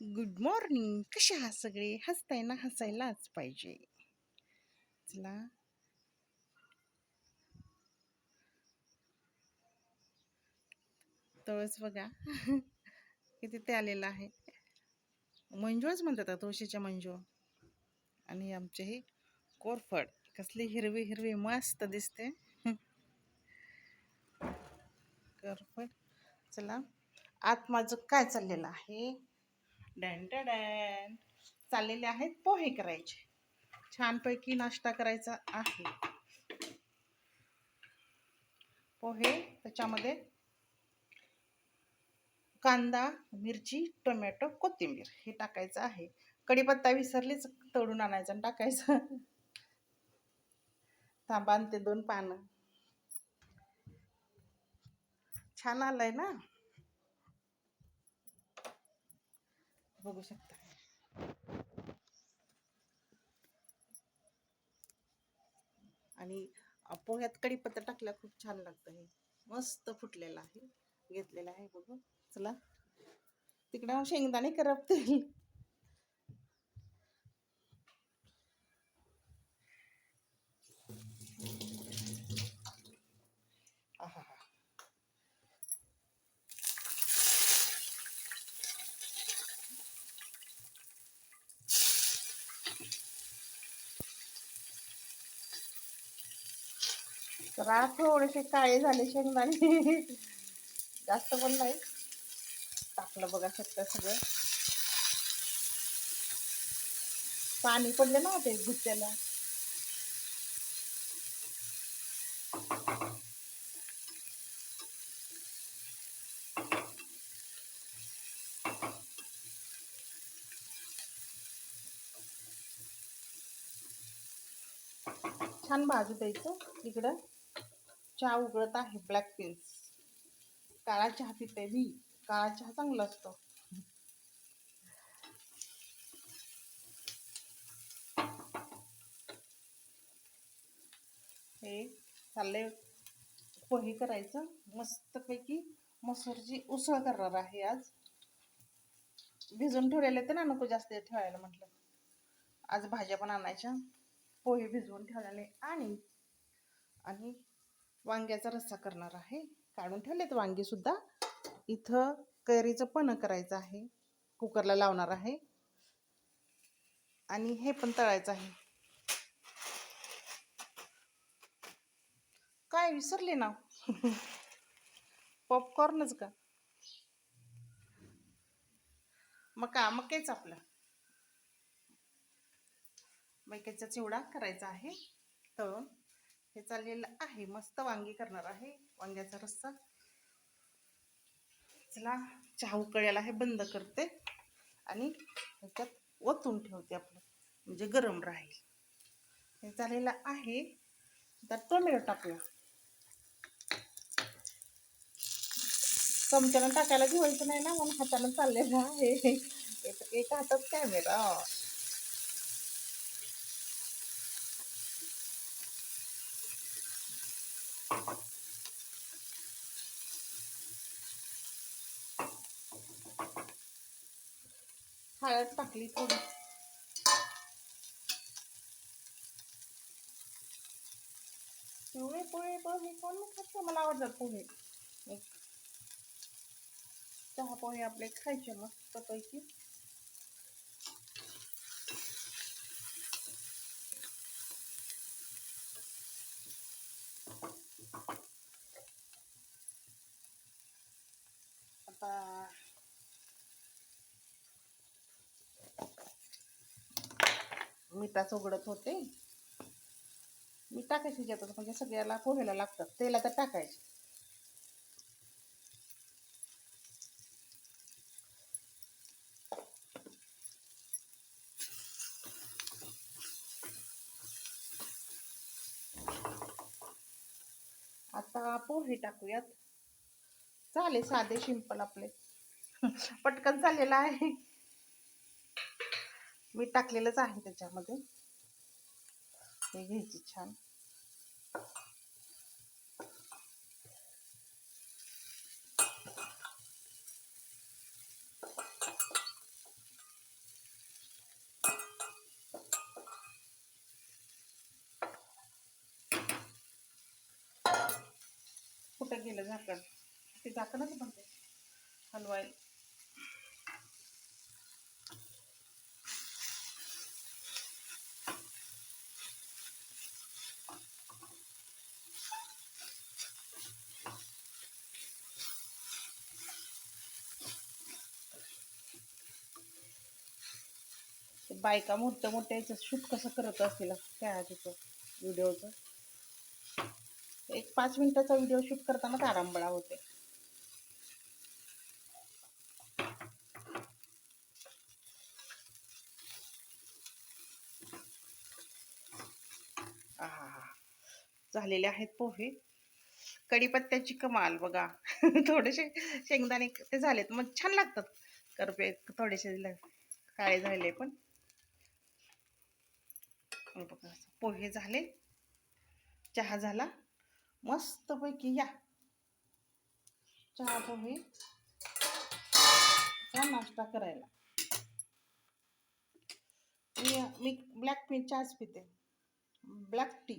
Good morning. कसे आहात सगळे? हसताय ना हसायलाच पाहिजे. चला. तळस बघा. किती ते आलेलं आहे. मंजूळच म्हणतात तुळशीच्या मंजूळ आणि आमचे हे कोरफड. कसली हिरवी हिरवी मस्त दिसते. कोरफड. चला. आत माझं काय चाललेलं आहे? डॅन डॅन. चाललेले आहेत पोहे करायचे. छानपैकी नाश्ता करायचा आहे. पोहे त्याच्यामध्ये कांदा मिरची टोमॅटो कोथिंबीर हे टाकायचं आहे. कढीपत्ता विसरलीच तळून आणायचं आणि टाकायचं. थांबा ते दोन पानं. छान आलंय ना? बघू शकता. आणि पोह्यात कढीपत्ता टाकला खूप छान लागतं हे. मस्त फुटलेलं आहे. घेतलेलं आहे बघू. चला. तिकडं शेंगदाणे करपतील. बघा थोडेसे काळे झाले शेंगदाणे. जास्त पण नाही. टाकलं बघा शकतं सगळं. पाणी पडलं ना ते भुत्याला छान भाजू द्यायचं इकडं. चहा उकळत आहे ब्लॅक पिल्स काळा चहा पिते मी. काळा चहा चांगला असतो. हे चाललंय पोहे करायचं. मस्तपैकी मसूरची उसळ करणार आहे आज. भिजून ठेवलेले ते ना नको जास्त ठेवायला म्हटलं. आज भाज्या पण आणायच्या. पोहे भिजवून ठेवलेले आणि आणि वांग्याचा रस्सा करणार आहे. काढून ठेवलेत वांगीसुद्धा इथं कैरीचं पण करायचं आहे. कुकरला लावणार आहे. आणि हे पण तळायचं आहे. काय विसरले ना पॉपकॉर्नच का? मग का मग आपलं. मैक्याचा चिवडा करायचा आहे. तळून. चाललेलं आहे. मस्त वांगी करणार आहे. वांग्याचा रस्सा. चला चहा उकळ्याला हे बंद करते. आणि ह्याच्यात ओतून ठेवते आपलं. म्हणजे गरम राहील. हे झालेलं आहे. त्यात टोमॅटो टाकूया. चमच्यानं टाकायला घेवायचं नाही ना म्हणून हातानं चाललेलं आहे. एक हातात कॅमेरा हळद टाकली थोडी. पिवळे पोहे पोहे कोण खातं मला आवडतात पोहे चहा पोहे आपले खायचे मस्त पैकी. मिठाच उघडत होते. मी टाकायचे ज्यात म्हणजे सगळ्याला पोहेला लागतात तेला तर टाकायचे. आता पोहे टाकूयात. चालेल साधे सिंपल आपले. पटकन चाललेलं आहे. मीठ टाकलेलंच आहे त्याच्यामध्ये. हे घ्यायची छान. कुठं गेलं झाकण? ते झाकणच बनते हलवायला बायका मोठ्या मोठ्या याचं शूट कसं करत असतील त्या तिचं व्हिडिओचं एक पाच मिनिटाचा व्हिडिओ शूट करताना तारांबळा होते. झालेले आहेत पोहे. कढीपत्त्याची कमाल बघा. थोडेसे शेंगदाणे ते झालेत. मग छान लागतात. करपे थोडेसे ल- काळे झाले पण. हे बघा, पोहे झाले चहा झाला मस्तपैकी या. चहा पोहे चा नाश्ता करायला. मी मी ब्लॅक टी चहाच पिते. ब्लॅक टी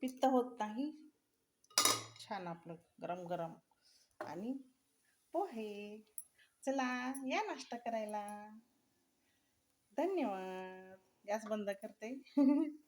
पित्त होत नाही. छान आपलं गरम गरम. आणि पोहे. चला या नाश्ता करायला. धन्यवाद. गॅस बंद करते.